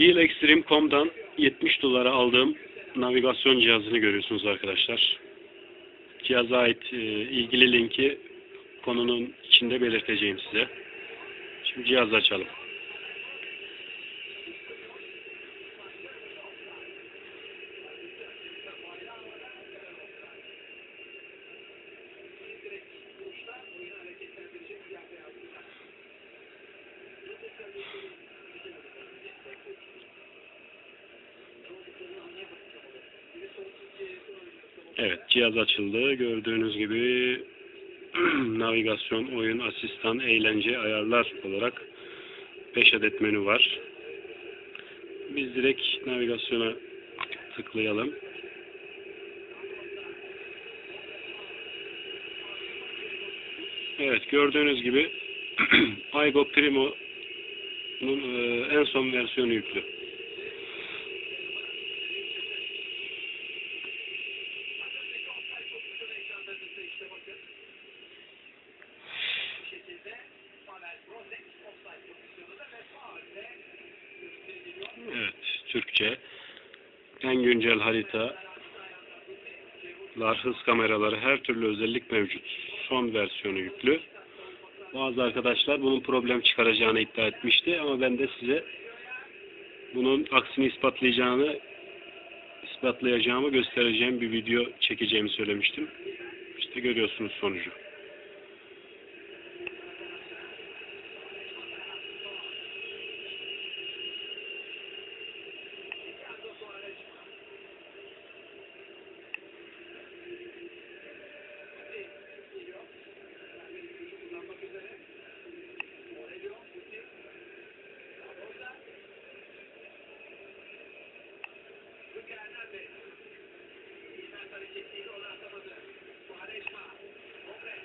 Dealextreme.com'dan 70 dolara aldığım navigasyon cihazını görüyorsunuz arkadaşlar. Cihaza ait e, ilgili linki konunun içinde belirteceğim size. Şimdi cihazı açalım. Evet, cihaz açıldı. Gördüğünüz gibi navigasyon, oyun, asistan, eğlence, ayarlar olarak 5 adet menü var. Biz direkt navigasyona tıklayalım. Evet, gördüğünüz gibi Aygo Primo'nun e, en son versiyonu yüklü. Evet, Türkçe. En güncel haritalar, hız kameraları, her türlü özellik mevcut. Son versiyonu yüklü. Bazı arkadaşlar bunun problem çıkaracağını iddia etmişti ama ben de size bunun aksini ispatlayacağını ispatlayacağımı göstereceğim bir video çekeceğimi söylemiştim. İşte görüyorsunuz sonucu. Ali Chitti, Ola Samadhan, Maharishma, Omren,